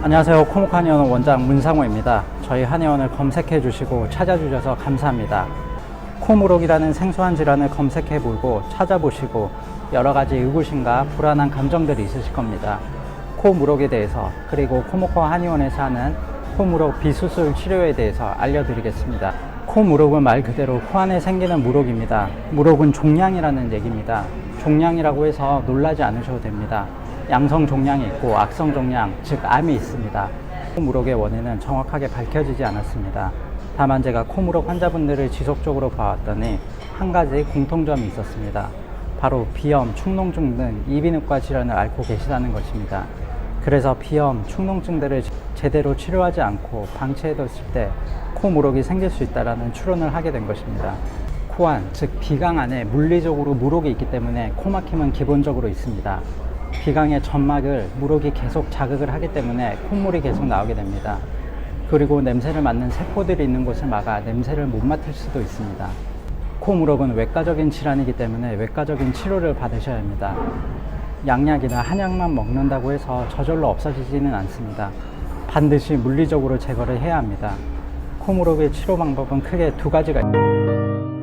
안녕하세요. 코모카 한의원 원장 문상호입니다. 저희 한의원을 검색해 주시고 찾아주셔서 감사합니다. 코무록이라는 생소한 질환을 검색해 보고 찾아보시고 여러 가지 의구심과 불안한 감정들이 있으실 겁니다. 코무록에 대해서 그리고 코모카 한의원에서 하는 코무록 비수술 치료에 대해서 알려드리겠습니다. 코무록은 말 그대로 코 안에 생기는 무록입니다. 무록은 종양이라는 얘기입니다. 종양이라고 해서 놀라지 않으셔도 됩니다. 양성 종양이 있고 악성 종양, 즉 암이 있습니다. 코무록의 원인은 정확하게 밝혀지지 않았습니다. 다만 제가 코무록 환자분들을 지속적으로 봐왔더니 한 가지 공통점이 있었습니다. 바로 비염, 축농증 등 이비인후과 질환을 앓고 계시다는 것입니다. 그래서 비염, 축농증들을 제대로 치료하지 않고 방치해뒀을 때 코무록이 생길 수 있다는 추론을 하게 된 것입니다. 코안, 즉 비강 안에 물리적으로 무록이 있기 때문에 코막힘은 기본적으로 있습니다. 비강의 점막을 무록이 계속 자극을 하기 때문에 콧물이 계속 나오게 됩니다. 그리고 냄새를 맡는 세포들이 있는 곳을 막아 냄새를 못 맡을 수도 있습니다. 코무록은 외과적인 질환이기 때문에 외과적인 치료를 받으셔야 합니다. 양약이나 한약만 먹는다고 해서 저절로 없어지지는 않습니다. 반드시 물리적으로 제거를 해야 합니다. 코무록의 치료 방법은 크게 두 가지가 있습니다.